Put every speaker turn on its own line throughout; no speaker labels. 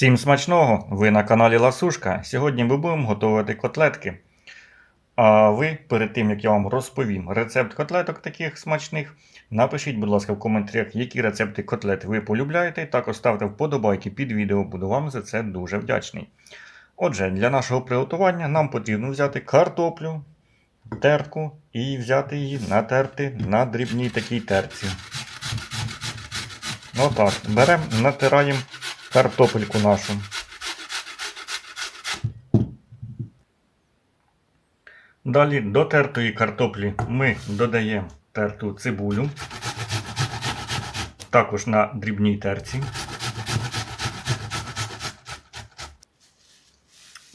Всім смачного! Ви на каналі Ласушка. Сьогодні ми будемо готувати котлетки. А ви, перед тим як я вам розповім рецепт котлеток таких смачних, напишіть, будь ласка, в коментарях, які рецепти котлет ви полюбляєте. Також ставте вподобайки під відео, буду вам за це дуже вдячний. Отже, для нашого приготування нам потрібно взяти картоплю, терку і взяти її натерти на дрібній такій терці. Отак. Беремо, натираємо картопельку нашу. Далі до тертої картоплі ми додаємо терту цибулю, також на дрібній терці.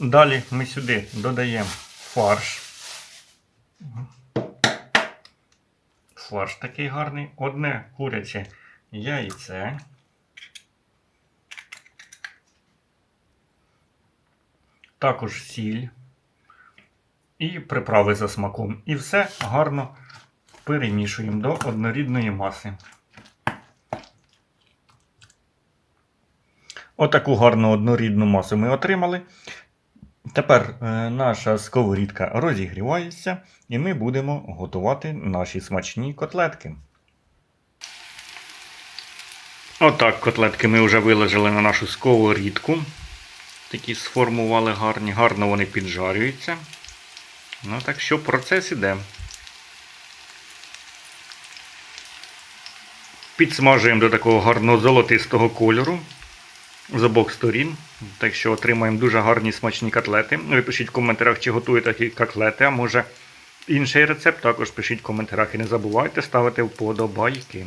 Далі ми сюди додаємо фарш. Фарш такий гарний. Одне куряче яйце. Також сіль і приправи за смаком. І все гарно перемішуємо до однорідної маси. Отаку гарну однорідну масу ми отримали. Тепер е, наша сковорідка розігрівається, і ми будемо готувати наші смачні котлетки. Отак котлетки ми вже виложили на нашу сковорідку. Такі сформували гарні, гарно вони піджарюються. Ну так що процес іде. Підсмажуємо до такого гарного золотистого кольору з обох сторін. Так що отримаємо дуже гарні смачні котлети. Ви пишіть в коментарях, чи готуєте такі котлети, а може інший рецепт. Також пишіть в коментарях і не забувайте ставити вподобайки.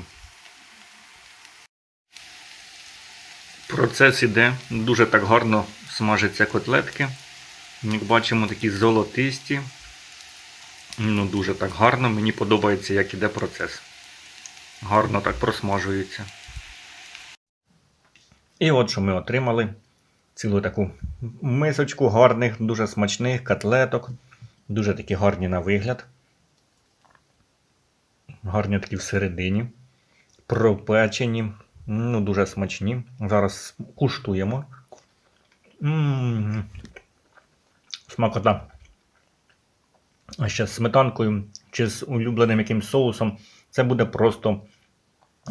Процес іде, дуже так гарно смажаться котлетки. Як бачимо, такі золотисті. Ну, дуже так гарно. Мені подобається, як іде процес. Гарно так просмажується. І от що ми отримали цілу таку мисочку гарних, дуже смачних котлеток. Дуже такі гарні на вигляд. Гарні такі всередині. Пропечені. Ну, дуже смачні. Зараз куштуємо. Смакота. А ще з сметанкою чи з улюбленим якимсь соусом. Це буде просто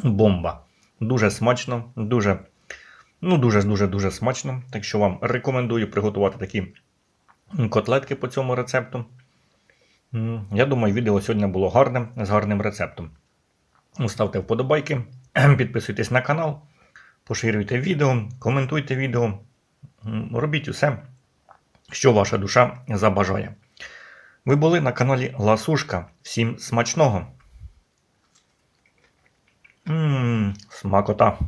бомба. Дуже смачно, дуже, ну, дуже-дуже-дуже смачно. Так що вам рекомендую приготувати такі котлетки по цьому рецепту. Я думаю, відео сьогодні було гарним, з гарним рецептом. Ставте вподобайки, підписуйтесь на канал, поширюйте відео, коментуйте відео. Робіть усе, що ваша душа забажає. Ви були на каналі Ласушка. Всім смачного! Ммм, смакота!